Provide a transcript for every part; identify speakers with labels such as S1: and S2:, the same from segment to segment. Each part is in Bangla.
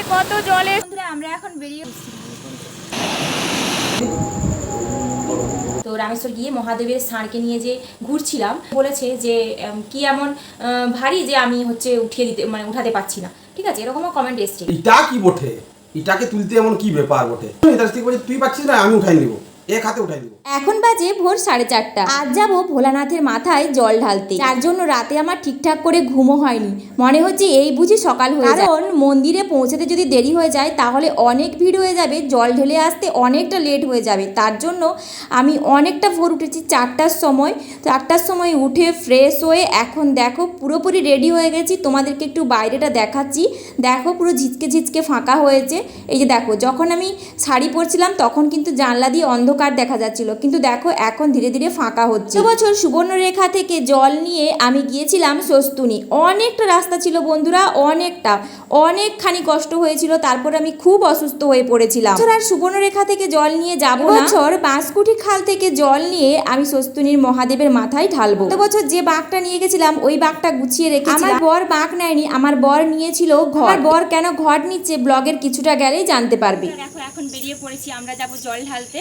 S1: এখানে কত জলে আমরা এখন বেরিয়ে তো রামেশ্বর গিয়ে মহাদেবের ষাঁড়কে নিয়ে যে ঘুরছিলাম বলেছে যে কি এমন আহ, ভারী যে আমি হচ্ছে উঠিয়ে দিতে মানে উঠাতে পারছি না। ঠিক আছে এরকমও কমেন্ট এসছে।
S2: এটা কি বটে? এটাকে তুলতে এমন কি ব্যাপার বটে? তুই পাচ্ছিস না আমি উঠাই নিব। এক হাতে উঠাই দিব।
S1: এখন বাজে ভোর সাড়ে চারটা। আজ যাব ভোলানাথের মাথায় জল ঢালতে। যার জন্য রাতে আমার ঠিকঠাক করে ঘুমও হয়নি। মনে হচ্ছে এই বুঝি সকাল হয়ে যায়। কারণ মন্দিরে পৌঁছাতে যদি দেরি হয়ে যায়, তাহলে অনেক ভিড় হয়ে যাবে, জল ঢেলে আসতে অনেকটা লেট হয়ে যাবে। তার জন্য আমি অনেকটা ভোর উঠেছি, চারটার সময়। চারটার সময় উঠে ফ্রেশ হয়ে এখন দেখো পুরোপুরি রেডি হয়ে গেছি। তোমাদেরকে একটু বাইরেটা দেখাচ্ছি। দেখো পুরো ঝিচকে ঝিচকে ফাঁকা হয়েছে। এই যে দেখো, যখন আমি শাড়ি পরছিলাম, তখন কিন্তু জানলা দিয়ে অন্ধকার দেখা যাচ্ছিল। কিন্তু দেখো, এখন ধীরে ধীরে ফাঁকা হচ্ছে। বছর সুবর্ণরেখা থেকে জল নিয়ে আমি গিয়েছিলাম সস্তুনি অনেকটা রাস্তা ছিল বন্ধুরা, অনেকটা। অনেকখানি কষ্ট হয়েছিল, তারপর আমি খুব অসুস্থ হয়ে পড়েছিলাম। আর সুবর্ণরেখা থেকে জল নিয়ে যাব বছর বাঁশকুঠি খাল থেকে জল নিয়ে আমি সস্তুনির মহাদেবের মাথায় ঢালবো। গত বছর যে বাঘটা নিয়ে গেছিলাম, ওই বাঘটা গুছিয়ে রেখে আমার বর বাঘ নেয়নি, আমার বর নিয়েছিল ঘর। বর কেন ঘর নিচ্ছে, ব্লগের কিছুটা গেলেই জানতে পারবে।
S3: দেখো, এখন বেরিয়ে পড়েছি, আমরা যাব জল ঢালতে।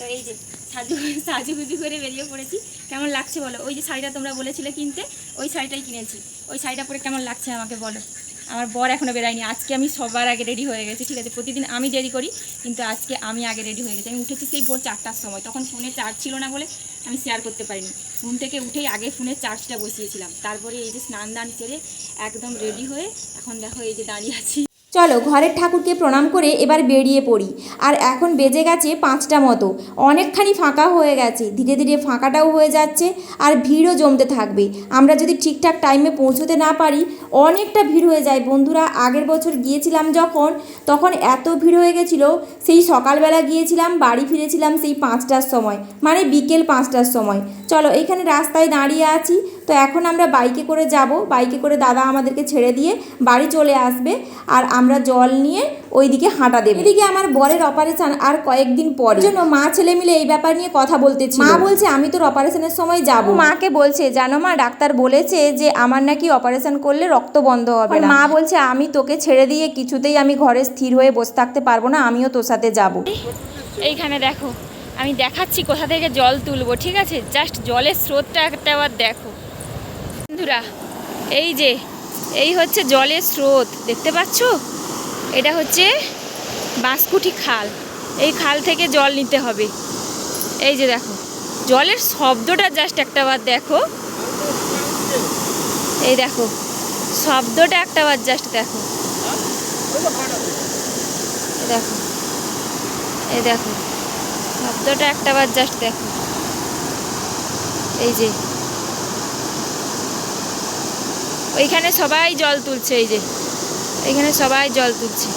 S3: তো এই যে সাজু, সাজুগুজু করে বেরিয়ে পড়েছি। কেমন লাগছে বলো? ওই যে শাড়িটা তোমরা বলেছিলে কিনতে, ওই শাড়িটাই কিনেছি। ওই শাড়িটা পরে কেমন লাগছে আমাকে বলো? আমার বর এখনও বেরায়নি। আজকে আমি সবার আগে রেডি হয়ে গেছি, ঠিক আছে? প্রতিদিন আমি দেরি করি, কিন্তু আজকে আমি আগে রেডি হয়ে গেছি। আমি উঠেছি সেই ভোর চারটার সময়। তখন ফোনে চার্জ ছিল না বলে আমি শেয়ার করতে পারিনি। ঘুম থেকে উঠেই আগে ফোনে চার্জটা বসিয়েছিলাম। তারপরে এই যে স্নান দান সেরে একদম রেডি হয়ে এখন দেখো এই যে দাঁড়িয়ে আছি।
S1: চলো ঘরের ঠাকুরকে প্রণাম করে এবার বেরিয়ে পড়ি। আর এখন বেজে গেছে পাঁচটা মতো। অনেকখানি ফাঁকা হয়ে গেছে। ধীরে ধীরে ফাঁকাটাও হয়ে যাচ্ছে আর ভিড়ও জমতে থাকবে। আমরা যদি ঠিকঠাক টাইমে পৌঁছতে না পারি, অনেকটা ভিড় হয়ে যায়। বন্ধুরা, আগের বছর গিয়েছিলাম যখন, তখন এত ভিড় হয়ে গেছিল। সেই সকালবেলা গিয়েছিলাম, বাড়ি ফিরেছিলাম সেই পাঁচটার সময়। মানে বিকেল পাঁচটার সময়। চলো এখানে রাস্তায় দাঁড়িয়ে আছি। তো এখন আমরা বাইকে করে যাব। বাইকে করে দাদা আমাদেরকে ছেড়ে দিয়ে বাড়ি চলে আসবে আর আমরা জল নিয়ে ওইদিকে হাঁটা দেবো। এদিকে আমার বরের অপারেশন আর কয়েকদিন পর। জন্য মা ছেলে মিলে এই ব্যাপার নিয়ে কথা বলতেছি মা বলছে আমি তোর অপারেশনের সময় যাব। মাকে বলছে জানো মা ডাক্তার বলেছে যে আমার নাকি অপারেশন করলে রক্ত বন্ধ হবে মা বলছে আমি তোকে ছেড়ে দিয়ে কিছুতেই আমি ঘরে স্থির হয়ে বসে থাকতে পারব না আমিও তোর সাথে যাব।
S3: এইখানে দেখো আমি দেখাচ্ছি কোথা থেকে জল তুলবো ঠিক আছে? জাস্ট জলের স্রোতটা একটা আবার দেখো। বন্ধুরা, এই যে, এই হচ্ছে জলের স্রোত, দেখতে পাচ্ছ? এটা হচ্ছে বাঁশকুঠি খাল, এই খাল থেকে জল নিতে হবে। এই যে দেখো, জলের শব্দটা জাস্ট একটা বার দেখো। এই দেখো, শব্দটা একটা বার জাস্ট দেখো। দেখো, এই দেখো, শব্দটা একটা বার জাস্ট দেখো। এই যে ওইখানে সবাই জল তুলছে, এই যে। এইখানে সবাই জল তুলছে।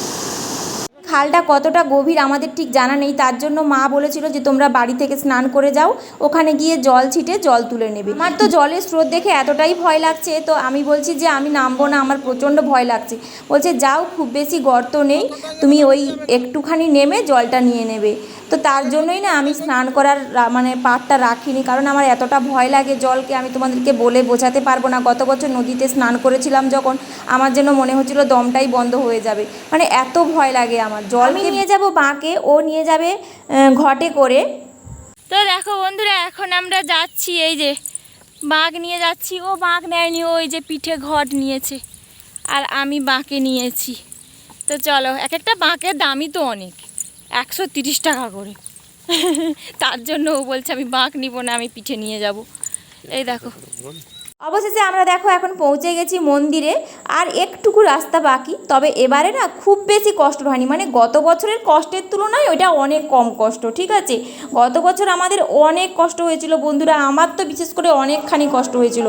S1: খালটা কতটা গভীর আমাদের ঠিক জানা নেই, তার জন্য মা বলেছিল যে তোমরা বাড়ি থেকে স্নান করে যাও, ওখানে গিয়ে জল ছিটে জল তুলে নেবে। আমার তো জলের স্রোত দেখে এতটাই ভয় লাগছে, তো আমি বলছি যে আমি নামবো না, আমার প্রচণ্ড ভয় লাগছে। বলছে, যাও, খুব বেশি গর্ত নেই, তুমি ওই একটুখানি নেমে জলটা নিয়ে নেবে। তো তার জন্যই না আমি স্নান করার মানে পাটটা রাখিনি কারণ আমার এতটা ভয় লাগে জলকে আমি তোমাদেরকে বলে বোঝাতে পারব না। গত বছর নদীতে স্নান করেছিলাম যখন আমার যেন মনে হচ্ছিল দমটাই বন্ধ হয়ে যাবে। মানে এত ভয় লাগে আমার জল নিয়ে যাব বাঁকে ও নিয়ে যাবে ঘটে করে।
S3: তো দেখো বন্ধুরা এখন আমরা যাচ্ছি এই যে বাঘ নিয়ে যাচ্ছি। ও বাঘ নেয়নি ওই যে পিঠে ঘট নিয়েছে। আর আমি বাঁকে নিয়েছি। তো চলো এক একটা বাঁকের দামই তো অনেক। একশো তিরিশ টাকা করে। তার জন্য ও বলছে, আমি বাঁক নিব না, আমি পিঠে নিয়ে যাব। এই দেখো।
S1: অবশেষে আমরা দেখো এখন পৌঁছে গেছি মন্দিরে, আর একটুকু রাস্তা বাকি। তবে এবারে না খুব বেশি কষ্ট হয়নি। মানে গত বছরের কষ্টের তুলনায় ওইটা অনেক কম কষ্ট, ঠিক আছে? গত বছর আমাদের অনেক কষ্ট হয়েছিল বন্ধুরা, আমার তো বিশেষ করে অনেকখানি কষ্ট হয়েছিল।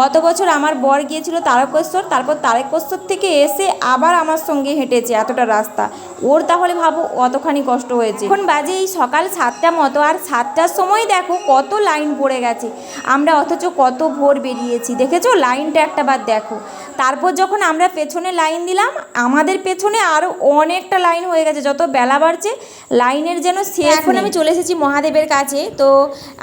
S1: গত বছর আমার বর গিয়েছিল তারকেশ্বর, তারপর তারকেশ্বর থেকে এসে আবার আমার সঙ্গে হেঁটেছে এতটা রাস্তা। ওর তাহলে ভাবো অতখানি কষ্ট হয়েছে। এখন বাজে এই সকাল সাতটা মতো, আর সাতটার সময় দেখো কত লাইন পড়ে গেছে। আমরা অথচ কত ভোর বেরিয়েছি দেখেছ? লাইনটা একটা বার দেখো। তারপর যখন আমরা পেছনে লাইন দিলাম আমাদের পেছনে আরও অনেকটা লাইন হয়ে গেছে যত বেলা বাড়ছে লাইনের যেন সে এখন আমি চলে এসেছি মহাদেবের কাছে তো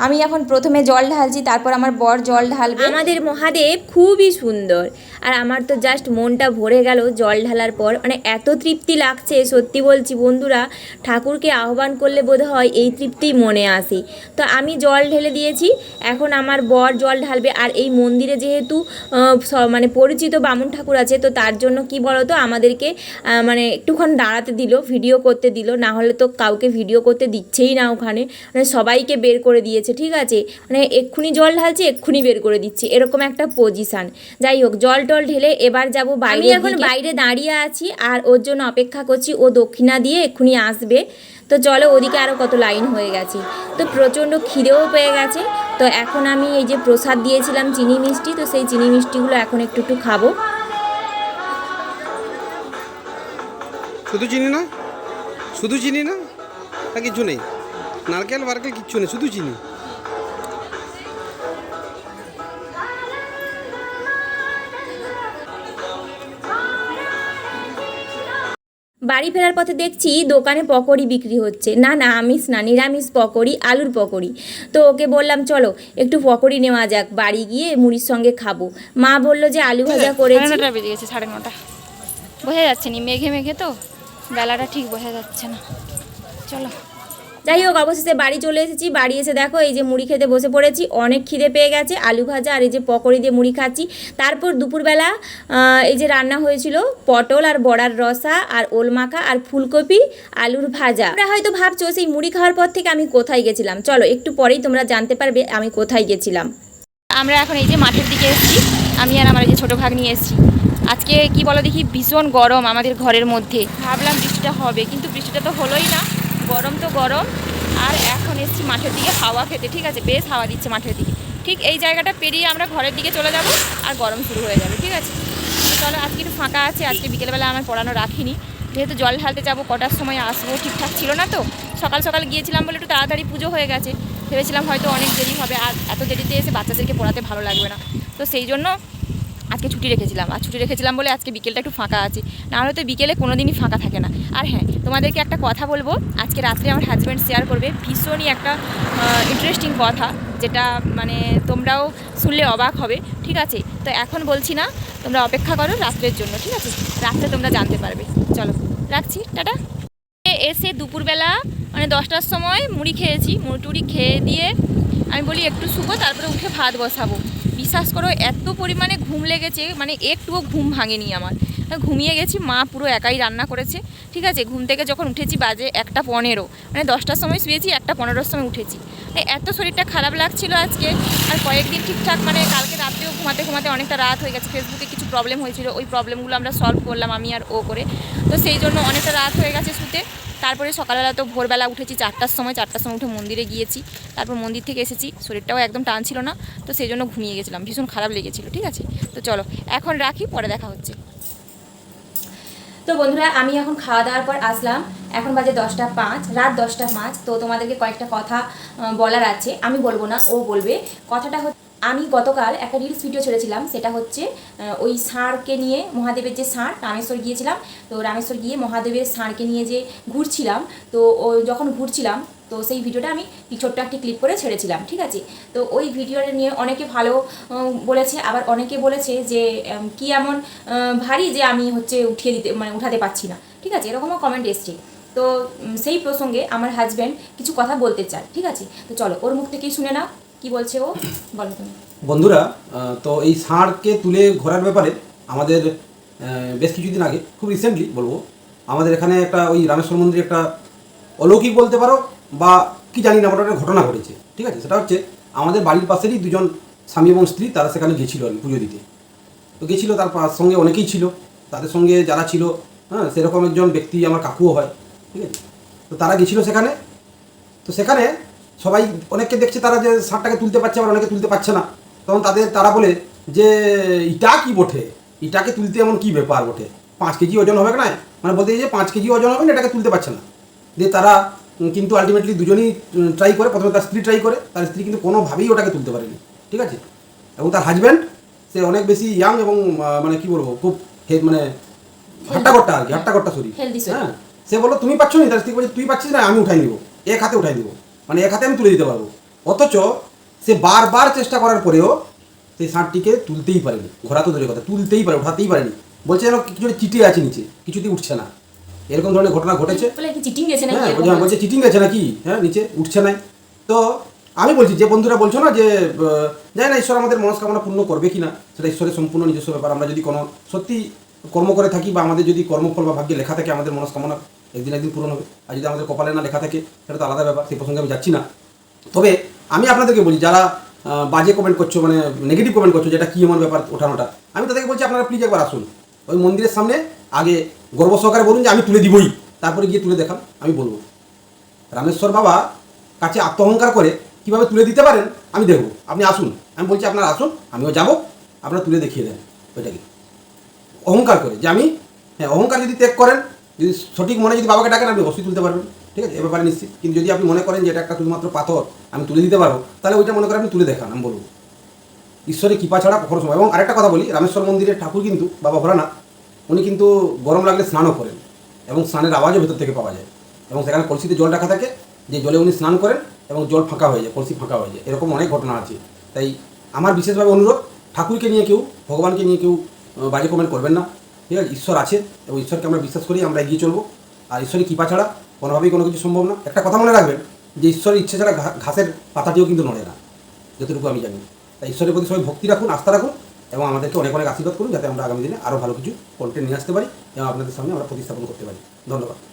S1: আমি এখন প্রথমে জল ঢালছি তারপর আমার বর জল ঢালবে। আমাদের মহাদেব খুবই সুন্দর। আর আমার তো জাস্ট মনটা ভরে গেল জল ঢালার পর। মানে এত তৃপ্তি লাগছে, সত্যি বলছি বন্ধুরা, ঠাকুরকে আহ্বান করলে বোধ হয় এই তৃপ্তিই মনে আসে। তো আমি জল ঢেলে দিয়েছি, এখন আমার বর জল ঢালবে। আর এই মন্দিরে যেহেতু মানে পরিচিত বামুন ঠাকুর আছে, তো তার জন্য কি বলতো, আমাদেরকে মানে একটুক্ষণ দাঁড়াতে দিল ভিডিও করতে দিল। না হলে তো কাউকে ভিডিও করতে দিচ্ছেই না ওখানে। মানে সবাইকে বের করে দিয়েছে, ঠিক আছে? মানে এক্ষুনি জল ঢালছে, এক্ষুনি বের করে দিচ্ছে। এরকম একটা পজিশান যাই হোক জল টল ঢেলে এবার যাব বাইরে এখন বাইরে দাঁড়িয়ে আছি আর ওর জন্য অপেক্ষা করছি। ও দক্ষিণা দিয়ে এক্ষুনি আসবে। তো চলো ওদিকে আরও কত লাইন হয়ে গেছে। তো প্রচণ্ড খিদেও পেয়ে গেছে। তো এখন আমি এই যে প্রসাদ দিয়েছিলাম চিনি মিষ্টি তো সেই চিনি মিষ্টিগুলো এখন একটু একটু খাব।
S4: শুধু চিনি না? শুধু চিনি না? না কিছু নেই। নারকেল বারকেল কিচ্ছু নেই শুধু চিনি।
S1: বাড়ি ফেরার পথে দেখছি দোকানে পকোড়ি বিক্রি হচ্ছে। না না আমিষ না নিরামিষ পকোড়ি আলুর পকোড়ি। তো ওকে বললাম চলো একটু পকোড়ি নেওয়া যাক বাড়ি গিয়ে মুড়ির সঙ্গে খাব। মা বলল যে আলু ভাজা
S3: করে
S1: করেছি।
S3: বেজে গেছে সাড়ে নটা। বোঝা যাচ্ছে নি মেঘে মেঘে তো বেলাটা ঠিক বোঝা যাচ্ছে না। চলো।
S1: যাই হোক, অবশেষে বাড়ি চলে এসেছি। বাড়ি এসে দেখো, এই যে মুড়ি খেতে বসে পড়েছি। অনেক খিদে পেয়ে গেছে। আলু ভাজা আর এই যে পকোড়ি দিয়ে মুড়ি খাচ্ছি। তারপর দুপুরবেলা এই যে রান্না হয়েছিল, পটল আর বড়ার রসা আর ওল মাখা আর ফুলকপি, আলুর ভাজা। তোমরা হয়তো ভাবছ, সেই মুড়ি খাওয়ার পর থেকে আমি কোথায় গেছিলাম? চলো, একটু পরেই তোমরা জানতে পারবে আমি কোথায় গেছিলাম।
S3: আমরা এখন এই যে মাঠের দিকে এসেছি। আমি আর আমার এই যে ছোটো ভাগ নিয়ে এসেছি। আজকে কি বলো দেখি, ভীষণ গরম আমাদের ঘরের মধ্যে। ভাবলাম বৃষ্টিটা হবে, কিন্তু বৃষ্টিটা তো হলোই না। গরম তো গরম, আর এখন এসেছি মাঠের দিকে হাওয়া খেতে, ঠিক আছে? বেশ হাওয়া দিচ্ছে মাঠের দিকে। ঠিক এই জায়গাটা পেরিয়ে আমরা ঘরের দিকে চলে যাব, আর গরম শুরু হয়ে যাবে, ঠিক আছে? চলো, আজকে একটু ফাঁকা আছে, আজকে বিকেলবেলা আমার পড়ানো রাখিনি। যেহেতু জল ঢালতে যাব, কটার সময় আসব, ঠিকঠাক ছিল না তো? সকাল সকাল গিয়েছিলাম বলে একটু তাড়াতাড়ি পুজো হয়ে গেছে। ভেবেছিলাম হয়তো অনেক দেরি হবে, আর এত দেরিতে এসে বাচ্চাদেরকে পড়াতে ভালো লাগবে না। তো সেই জন্য আজকে ছুটি রেখেছিলাম। আর ছুটি রেখেছিলাম বলে আজকে বিকেলটা একটু ফাঁকা আছে। না হলে তো বিকেলে কোনো দিনই ফাঁকা থাকে না। আর হ্যাঁ তোমাদেরকে একটা কথা বলব। আজকে রাত্রে আমার হাজব্যান্ড শেয়ার করবে ভীষণই একটা ইন্টারেস্টিং কথা, যেটা মানে তোমরাও শুনলে অবাক হবে। ঠিক আছে? তো এখন বলছি না, তোমরা অপেক্ষা করো রাত্রের জন্য, ঠিক আছে? রাত্রে তোমরা জানতে পারবে। চলো, রাখছি, টাটা। এসে দুপুরবেলা মানে দশটার সময় মুড়ি খেয়েছি, মুড়ি টুড়ি খেয়ে দিয়ে আমি বলি, একটু শুকো, তারপরে উঠে ভাত বসাবো। বিশ্বাস করো, এত পরিমাণে ঘুম লেগেছে মানে একটুও ঘুম ভাঙেনি আমার। ঘুমিয়ে গেছি, মা পুরো একাই রান্না করেছে। ঠিক আছে, ঘুম থেকে যখন উঠেছি বাজে একটা পনেরো মানে দশটার সময় শুয়েছি, একটা পনেরোর সময় উঠেছি। এত শরীরটা খারাপ লাগছিল আজকে, আর কয়েকদিন ঠিকঠাক মানে কালকে রাত্রেও ঘুমাতে ঘুমাতে অনেকটা রাত হয়ে গেছে। ফেসবুকে কিছু প্রবলেম হয়েছিল, ওই প্রবলেমগুলো আমরা সলভ করলাম আমি আর ও করে। তো সেই জন্য অনেকটা রাত হয়ে গেছে শুতে। তারপরে সকালবেলা তো ভোরবেলা উঠেছি, চারটার সময় চারটার সময় উঠে মন্দিরে গিয়েছি। তারপর মন্দির থেকে এসেছি, শরীরটাও একদম টান ছিল না, তো সেই জন্য ঘুমিয়ে গেছিলাম, ভীষণ খারাপ লেগেছিলো, ঠিক আছে? তো চলো, এখন রাখি, পরে দেখা হচ্ছে।
S1: তো বন্ধুরা, আমি এখন খাওয়া দাওয়ার পর আসলাম, এখন বাজে দশটা পাঁচ, রাত দশটা পাঁচ, তো তোমাদেরকে কয়েকটা কথা বলার আছে। আমি বলব না, ও বলবে। কথাটা হচ্ছে আমি গতকাল একটা রিলস ভিডিও ছেড়েছিলাম, সেটা হচ্ছে ওই ষাঁড়কে নিয়ে, মহাদেবের যে ষাঁড় রামেশ্বর গিয়েছিলাম। তো রামেশ্বর গিয়ে মহাদেবের ষাঁড়কে নিয়ে যে ঘুরছিলাম, তো ও যখন ঘুরছিলাম, তো সেই ভিডিওটা আমি ছোট্ট একটি ক্লিক করে ছেড়েছিলাম, ঠিক আছে? তো ওই ভিডিওটা নিয়ে অনেকে ভালো বলেছে, আবার অনেকে বলেছে যে কি এমন ভারী যে আমি হচ্ছে উঠিয়ে দিতে মানে উঠাতে পারছি না, ঠিক আছে? এরকমও কমেন্ট এসছে। তো সেই প্রসঙ্গে আমার হাজব্যান্ড কিছু কথা বলতে চায়, ঠিক আছে? তো চলো, ওর মুখ থেকেই শুনে নাও। কি বলছে ও? বলো তুমি।
S2: বন্ধুরা তো এই ষাঁড়কে তুলে ঘোরার ব্যাপারে আমাদের বেশ কিছুদিন আগে, খুব রিসেন্টলি বলব, আমাদের এখানে একটা ওই রামেশ্বর মন্দিরে একটা অলৌকিক বলতে পারো বা কি জানি না একটা ঘটনা ঘটেছে, ঠিক আছে? সেটা হচ্ছে আমাদের বাড়ির পাশেরই দুজন স্বামী এবং স্ত্রী, তারা সেখানে গেছিল আর পুজো দিতে। তো গেছিল, তার সঙ্গে অনেকেই ছিল, তাদের সঙ্গে যারা ছিল হ্যাঁ সেরকম একজন ব্যক্তি আমার কাকুও হয়, ঠিক আছে? তো তারা গেছিল সেখানে। তো সেখানে সবাই অনেককে দেখছে তারা যে সারটাকে তুলতে পারছে আবার অনেকে তুলতে পারছে না। তখন তাদের তারা বলে যে ইটা কি বটে? ইটাকে তুলতে এমন কি ব্যাপার বটে? পাঁচ কেজি ওজন হবে না মানে বলতে যে পাঁচ কেজি ওজন হবে না এটাকে তুলতে পারছে না। দিয়ে তারা কিন্তু আলটিমেটলি দুজনেই ট্রাই করে প্রথমে তার স্ত্রী ট্রাই করে তার স্ত্রী কিন্তু কোনোভাবেই ওটাকে তুলতে পারেনি। ঠিক আছে? এবং তার হাজব্যান্ড সে অনেক বেশি ইয়াং এবং মানে কি বলব খুব মানে হাট্টাগট্টা আর কি হাট্টাগট্টা শরীর
S1: Healthy
S2: হ্যাঁ? সে বলল তুমি পাচ্ছ না? তার স্ত্রী বলছে তুই পাচ্ছিস না আমি উঠাই নিব। এক হাতে উঠাই দিব মানে এক হাতে আমি তুলে দিতে পারব। অথচ সে বারবার চেষ্টা করার পরেও সেই ষাঁড়টিকে তুলতেই পারেনি। ঘোরা তো দূরের কথা তুলতেই পারে উঠাতেই পারেনি। বলছে যেন কিছু চিটে আছে নিচে কিছুতেই উঠছে না। এরকম ধরনের ঘটনা ঘটেছে।
S1: বলে কি চিটিং গেছে নাকি?
S2: হ্যাঁ বলছে- চিটিং গেছে নাকি? হ্যাঁ নিচে উঠছে নাই। তো আমি বলছি যে বন্ধুরা বলছো না যে জানি না ঈশ্বর আমাদের মনস্কামনা পূর্ণ করবে কি না সেটা ঈশ্বরের সম্পূর্ণ নিজস্ব ব্যাপার। আমরা যদি কোনো সত্যি কর্ম করে থাকি বা আমাদের যদি কর্মফল বা ভাগ্যে লেখা থাকে আমাদের মনস্কামনা একদিন একদিন পূরণ হবে। আর যদি আমাদের কপালে না লেখা থাকে, সেটা তো আলাদা ব্যাপার, সেই প্রসঙ্গে আমি যাচ্ছি না। তবে আমি আপনাদেরকে বলি, যারা বাজে কমেন্ট করছ মানে নেগেটিভ কমেন্ট করছ যেটা কি এমন ব্যাপার ওঠানোটা, আমি তাদেরকে বলছি, আপনারা প্লিজ একবার আসুন। ওই মন্দিরের সামনে আগে গর্ব সহকারে বলুন যে আমি তুলে দিবই। তারপরে গিয়ে তুলে দেখাম আমি বলব। রামেশ্বর বাবা কাছে আত্মহংকার করে কীভাবে তুলে দিতে পারেন, আমি দেখব। আপনি আসুন, আমি বলছি, আপনারা আসুন, আমিও যাব, আপনারা তুলে দেখিয়ে দেন ওইটাকে। অহংকার করে, যে আমি হ্যাঁ অহংকার যদি ত্যাগ করেন যদি সঠিক মনে যদি বাবাকে ডাকেন, আপনি অবশ্যই তুলতে পারবেন। ঠিক আছে? এ ব্যাপারে নিশ্চিত। কিন্তু যদি আপনি মনে করেন যে এটা একটা শুধুমাত্র পাথর, আমি তুলে দিতে পারব, তাহলে ওইটা মনে করেন আপনি তুলে দেখান, আমি বলব। ঈশ্বরের কৃপা ছাড়া কখনো সময় এবং আরেকটা কথা বলি, রামেশ্বর মন্দিরের ঠাকুর কিন্তু বাবা ভোলানাথ, উনি কিন্তু গরম লাগলে স্নানও করেন এবং স্নানের আওয়াজও ভেতর থেকে পাওয়া যায়। এবং সেখানে কলসিতে জল রাখা থাকে, যে জলে উনি স্নান করেন এবং জল ফাঁকা হয়ে যায়, কলসি ফাঁকা হয়ে যায়। এরকম অনেক ঘটনা আছে। তাই আমার বিশেষভাবে অনুরোধ, ঠাকুরকে নিয়ে কেউ, ভগবানকে নিয়ে কেউ বাজে কমেন্ট করবেন না। ঠিক আছে? ঈশ্বর আছে এবং ঈশ্বরকে আমরা বিশ্বাস করি, আমরা এগিয়ে চলবো। আর ঈশ্বরের কৃপা ছাড়া কোনোভাবেই কোনো কিছু সম্ভব না। একটা কথা মনে রাখবেন যে ঈশ্বরের ইচ্ছে ছাড়া ঘাসের পাতাটিও কিন্তু নড়ে না, যতটুকু আমি জানি। তাই ঈশ্বরের প্রতি সবাই ভক্তি রাখুন, আস্থা রাখুন এবং আমাদেরকে অনেক অনেক আশীর্বাদ করুন যাতে আমরা আগামী দিনে আরও ভালো কিছু কন্টেন্ট নিয়ে আসতে পারি এবং আপনাদের সামনে আমরা প্রতিস্থাপন করতে পারি। ধন্যবাদ।